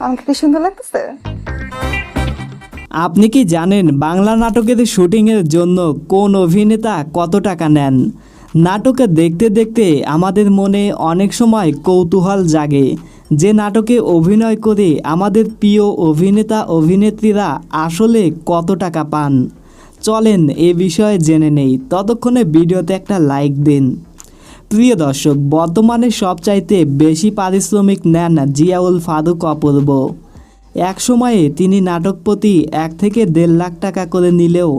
আমাকে কি সুন্দর লাগতেছে? আপনি কি জানেন বাংলা নাটকের শুটিংয়ের জন্য কোন অভিনেতা কত টাকা নেন? নাটকে দেখতে দেখতে আমাদের মনে অনেক সময় কৌতূহল জাগে। যে নাটকে অভিনয় করে আমাদের প্রিয় অভিনেতা, অভিনেত্রীরা আসলে কত টাকা পান? চলেন এ বিষয়ে জেনে নেই। ততক্ষণে ভিডিওতে একটা লাইক দিন। প্রিয় দর্শক, বর্তমানে সবচাইতে বেশি পারিশ্রমিক নেন জিয়াউল ফারুক অপূর্ব। এক সময়ে তিনি নাটক প্রতি এক থেকে দেড় লাখ টাকা করে নিলেও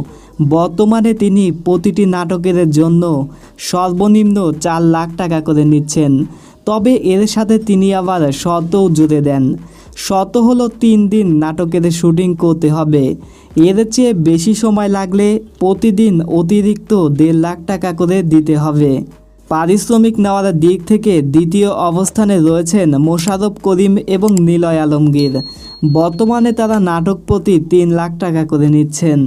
বর্তমানে তিনি প্রতিটি নাটকের জন্য সর্বনিম্ন চার লাখ টাকা করে নিচ্ছেন। তবে এর সাথে তিনি আবার শর্তও জুড়ে দেন। শর্ত হলো তিন দিন নাটকের শুটিং করতে হবে। এর চেয়ে বেশি সময় লাগলে প্রতিদিন অতিরিক্ত দেড় লাখ টাকা করে দিতে হবে। পারিশ্রমিক নেওয়ার দিক থেকে দ্বিতীয় অবস্থানে রয়েছেন মোশাররফ করিম এবং নিলয় আলমগীর। বর্তমানে তারা নাটক প্রতি তিন লাখ টাকা করে নিচ্ছেন।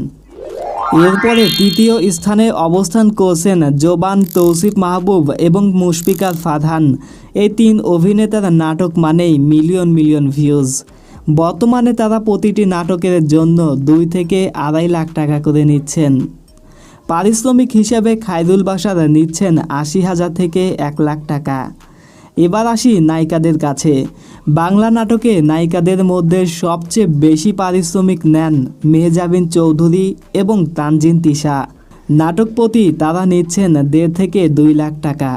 এরপরে তৃতীয় স্থানে অবস্থান করছেন জোবান তৌসিফ মাহবুব এবং মুশফিকার ফারহান। এই তিন অভিনেতার নাটক মানেই মিলিয়ন মিলিয়ন ভিউজ বর্তমানে তারা প্রতিটি নাটকের জন্য দুই থেকে আড়াই লাখ টাকা করে নিচ্ছেন। পারিশ্রমিক হিসেবে খায়রুল বাসার নিচ্ছেন আশি হাজার থেকে এক লাখ টাকা। এবার আসি নায়িকাদের কাছে। বাংলা নাটকে নায়িকাদের মধ্যে সবচেয়ে বেশি পারিশ্রমিক নেন মেহজাবিন চৌধুরী এবং তানজিন তিশা। নাটক প্রতি তারা নিচ্ছেন দেড় থেকে দুই লাখ টাকা।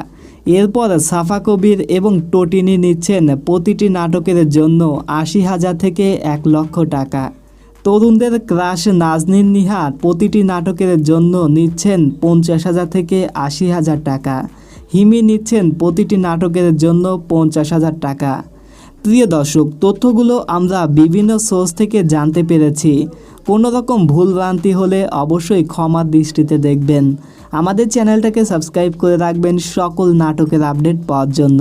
এরপর সাফা কবির এবং টটিনি নিচ্ছেন প্রতিটি নাটকের জন্য আশি হাজার থেকে এক লক্ষ টাকা। তরুণদের ক্রাশ নাজনীন নিহার প্রতিটি নাটকের জন্য নিচ্ছেন পঞ্চাশ হাজার থেকে আশি হাজার টাকা। হিমি নিচ্ছেন প্রতিটি নাটকের জন্য পঞ্চাশ হাজার টাকা। প্রিয় দর্শক, তথ্যগুলো আমরা বিভিন্ন সোর্স থেকে জানতে পেরেছি। কোনো রকম ভুলভ্রান্তি হলে অবশ্যই ক্ষমার দৃষ্টিতে দেখবেন। আমাদের চ্যানেলটাকে সাবস্ক্রাইব করে রাখবেন সকল নাটকের আপডেট পাওয়ার জন্য।